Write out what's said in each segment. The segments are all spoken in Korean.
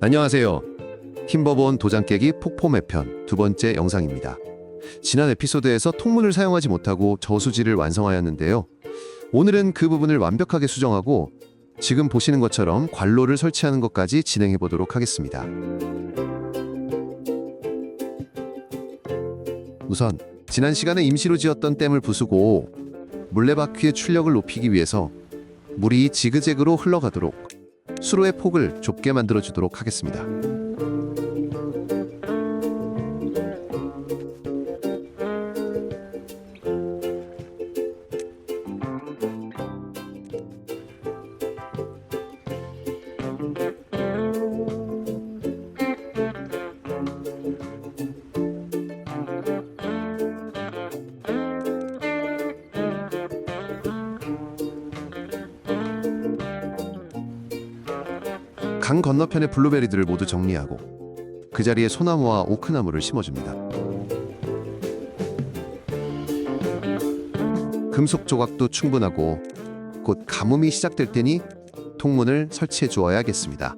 안녕하세요. 팀버본 도장 깨기 폭포 매편 두 번째 영상입니다. 지난 에피소드에서 통문을 사용하지 못하고 저수지를 완성하였는데요. 오늘은 그 부분을 완벽하게 수정하고 지금 보시는 것처럼 관로를 설치하는 것까지 진행해 보도록 하겠습니다. 우선 지난 시간에 임시로 지었던 댐을 부수고 물레바퀴의 출력을 높이기 위해서 물이 지그재그로 흘러가도록 수로의 폭을 좁게 만들어 주도록 하겠습니다. 강 건너편의 블루베리들을 모두 정리하고 그 자리에 소나무와 오크나무를 심어줍니다. 금속 조각도 충분하고 곧 가뭄이 시작될 테니 통문을 설치해 주어야겠습니다.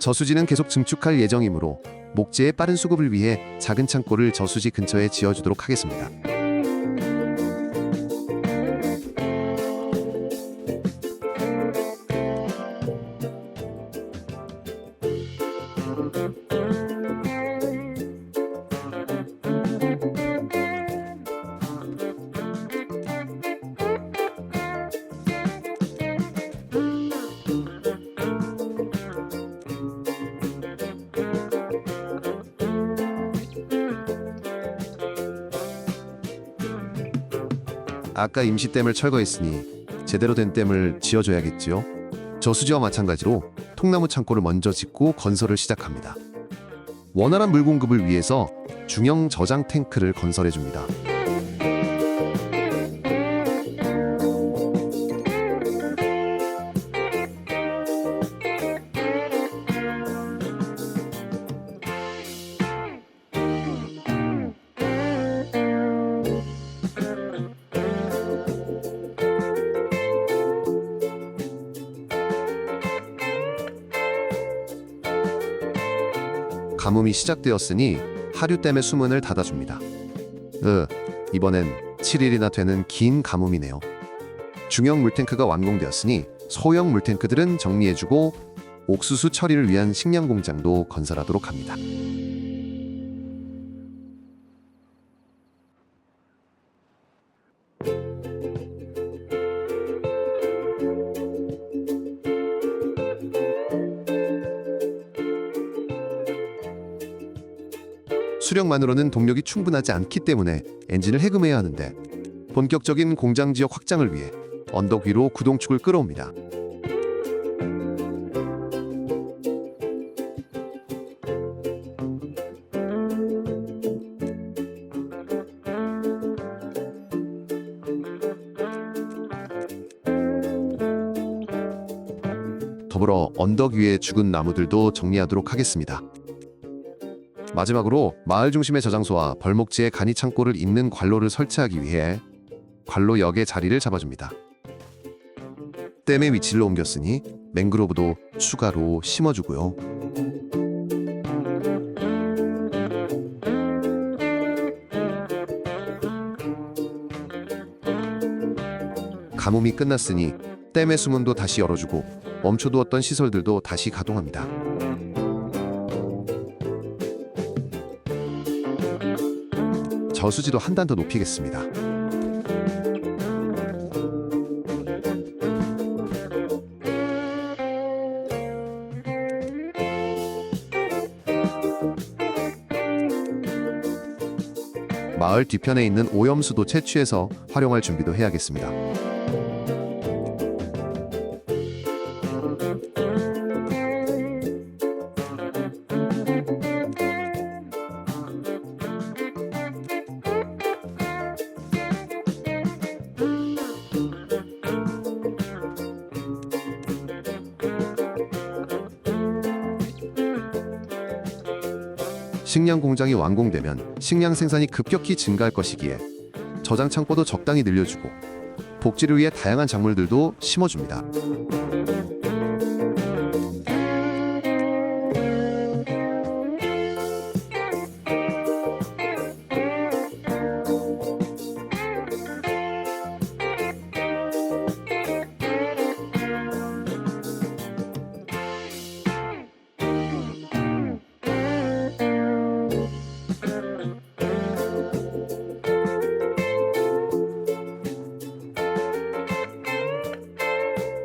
저수지는 계속 증축할 예정이므로 목재의 빠른 수급을 위해 작은 창고를 저수지 근처에 지어주도록 하겠습니다. 아까 임시댐을 철거했으니 제대로 된 댐을 지어줘야겠지요. 저수지와 마찬가지로 통나무 창고를 먼저 짓고 건설을 시작합니다. 원활한 물 공급을 위해서 중형 저장 탱크를 건설해 줍니다. 가뭄이 시작되었으니 하류댐의 수문을 닫아줍니다. 으, 이번엔 7일이나 되는 긴 가뭄이네요. 중형 물탱크가 완공되었으니 소형 물탱크들은 정리해주고 옥수수 처리를 위한 식량 공장도 건설하도록 합니다. 수력만으로는 동력이 충분하지 않기 때문에 엔진을 해금해야 하는데 본격적인 공장 지역 확장을 위해 언덕 위로 구동축을 끌어옵니다. 더불어 언덕 위에 죽은 나무들도 정리하도록 하겠습니다. 마지막으로 마을 중심의 저장소와 벌목지의 간이 창고를 잇는 관로를 설치하기 위해 관로역의 자리를 잡아줍니다. 댐의 위치를 옮겼으니 맹그로브도 추가로 심어주고요. 가뭄이 끝났으니 댐의 수문도 다시 열어주고 멈춰두었던 시설들도 다시 가동합니다. 저수지도 한 단 더 높이겠습니다. 마을 뒤편에 있는 오염수도 채취해서 활용할 준비도 해야겠습니다. 식량 공장이 완공되면 식량 생산이 급격히 증가할 것이기에 저장 창고도 적당히 늘려주고 복지를 위해 다양한 작물들도 심어줍니다.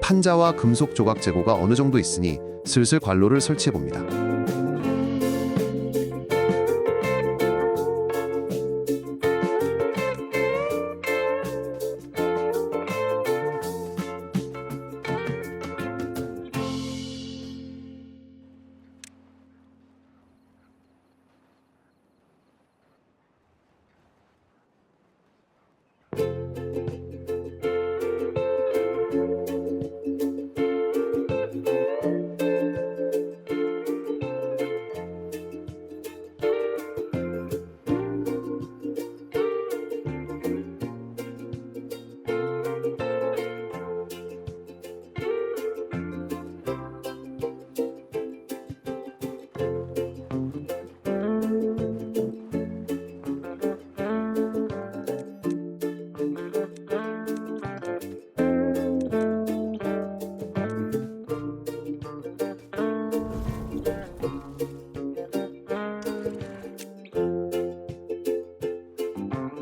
판자와 금속 조각 재고가 어느 정도 있으니 슬슬 관로를 설치해 봅니다.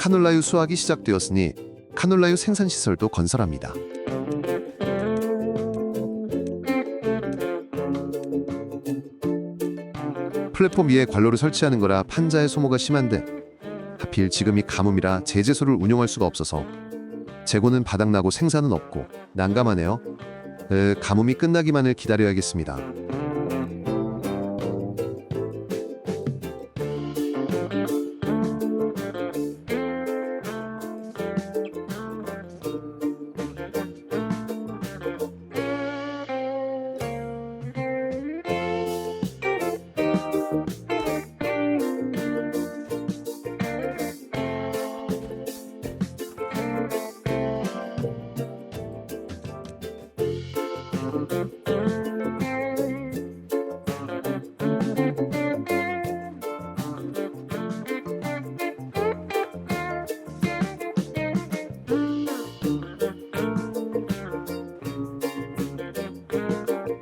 카놀라유 수확이 시작되었으니 카놀라유 생산 시설도 건설합니다. 플랫폼 위에 관로를 설치하는 거라 판자의 소모가 심한데 하필 지금이 가뭄이라 제재소를 운용할 수가 없어서 재고는 바닥나고 생산은 없고 난감하네요. 에, 가뭄이 끝나기만을 기다려야겠습니다.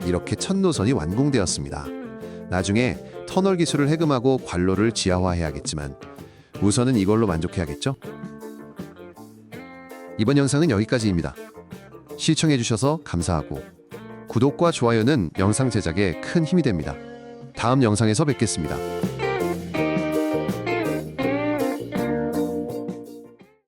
이렇게 첫 노선이 완공되었습니다. 나중에 터널 기술을 해금하고 관로를 지하화해야겠지만 우선은 이걸로 만족해야겠죠? 이번 영상은 여기까지입니다. 시청해주셔서 감사하고 구독과 좋아요는 영상 제작에 큰 힘이 됩니다. 다음 영상에서 뵙겠습니다.